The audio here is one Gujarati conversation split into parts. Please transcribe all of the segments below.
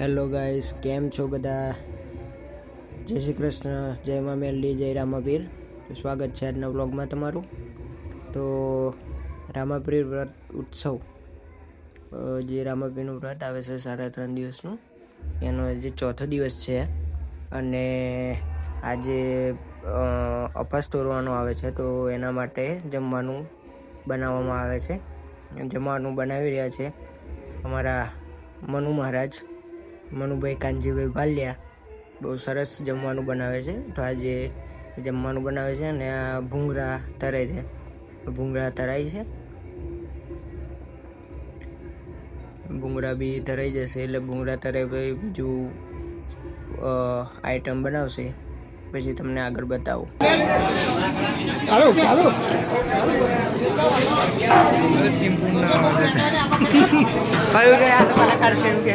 હેલો ગાઈસ, કેમ છો બધા? જય શ્રી કૃષ્ણ, જય મા મેલડી, જય રામાપીર. સ્વાગત છે આજના વ્લોગમાં તમારું. તો રામાપીર વ્રત ઉત્સવ જે રામાપીરનું વ્રત આવે છે સાડા ત્રણ દિવસનું, એનો આજે ચોથો દિવસ છે. અને આજે અપાસ તોરવાનો આવે છે, તો એના માટે જમવાનું બનાવવામાં આવે છે. જમવાનું બનાવી રહ્યા છે અમારા મનુ મહારાજ. મનુભાઈ કાનજીભાઈ ભાલિયા બહુ સરસ જમવાનું બનાવે છે. તો આજે જમવાનું બનાવે છે અને આ ભૂંગળા તરે છે. ભૂંગળા તરાય છે. ભૂંગળા બી તરાઈ જશે એટલે ભૂંગળા તરે પછી બીજું આઈટમ બનાવશે. પછી તમને આગળ બતાવું. કયું કે આ કલાકાર છે એમ કે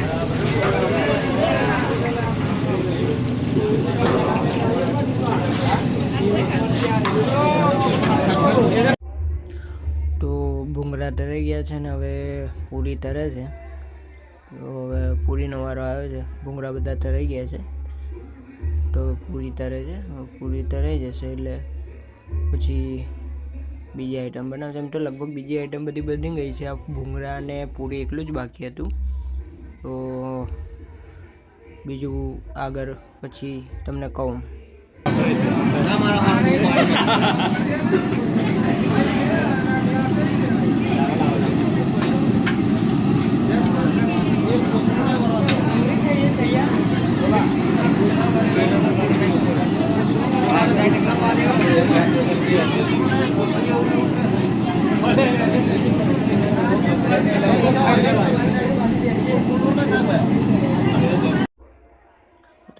ભૂંગળા તરી ગયા છે ને હવે પૂરી તરે છે. હવે પૂરીનો વારો આવ્યો છે. ભૂંગળા બધા તરાઈ ગયા છે. તો હવે પૂરી તરે છે. પૂરી તરાઈ જશે એટલે પછી બીજી આઈટમ બનાવશે. એમ તો લગભગ બીજી આઈટમ બધી બની ગઈ છે. આ ભૂંગળા અને પૂરી એકલું જ બાકી હતું. તો બીજું આગળ પછી તમને કહું.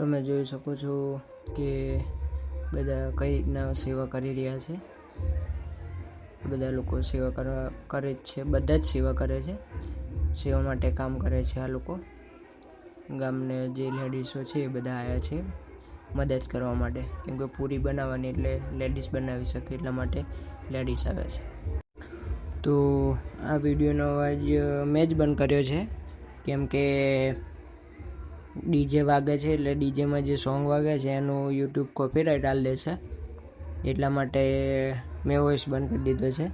તમે જોઈ શકો છો કે બધા કઈ રીતના સેવા કરી રહ્યા છે. બધા લોકો સેવા કરવા, કરે જ છે. બધા જ સેવા કરે છે. સેવા માટે કામ કરે છે આ લોકો. ગામને જે લેડીઝો છે એ બધા આવ્યા છે મદદ કરવા માટે. કેમ કે પૂરી બનાવવાની એટલે લેડીઝ બનાવી શકે એટલા માટે લેડીઝ આવે છે. તો આ વિડીયોનો અવાજ મેં જ બંધ કર્યો છે. કેમ કે ડીજે વાગે છે એટલે ડીજેમાં જે સોંગ વાગે છે એનું યુટ્યુબ કોપીરાઇટ આલ દે છે એટલા માટે મેં વોઇસ બંધ કરી દીધો છે.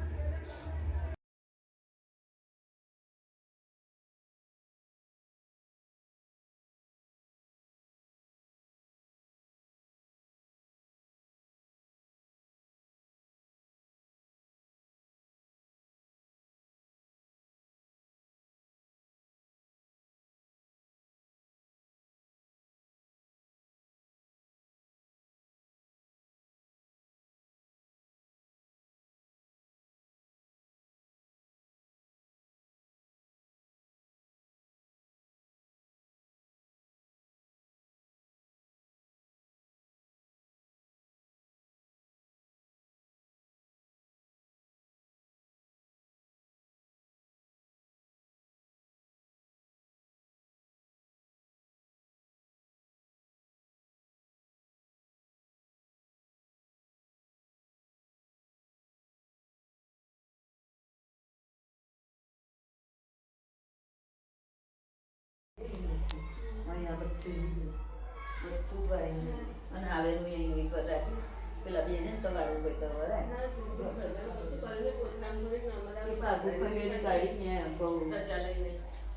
હવે હું અહીં નહીં પર પેલા બે ને તમારું કોઈ તમારા બાજુ ખંડેલી કાઢીશ ને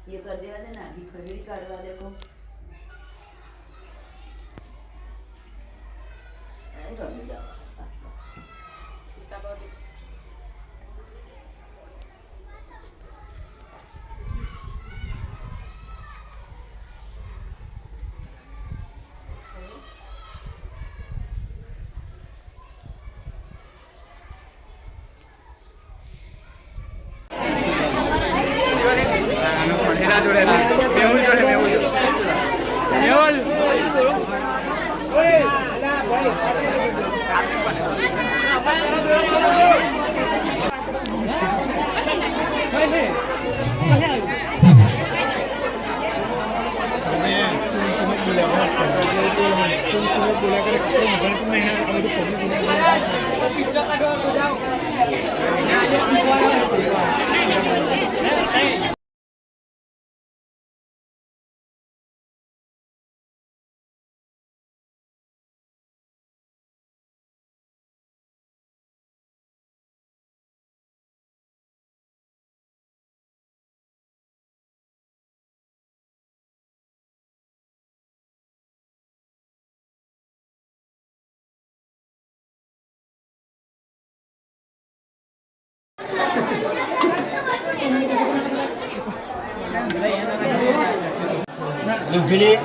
એ કરી દેવા દે ને, આખી ખંડેલી કાઢવા દે રમી જવા રમી પણ એના જોડે બેહુ જોડે લુંગીલી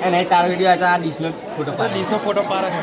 એ નહીં તારો વીડિયો હતા આ ડીશનો ફોટો પાડ દીસો ફોટો પાડે છે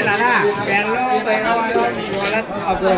લાલા. પહેલો પહેલો વાળો અઘરો.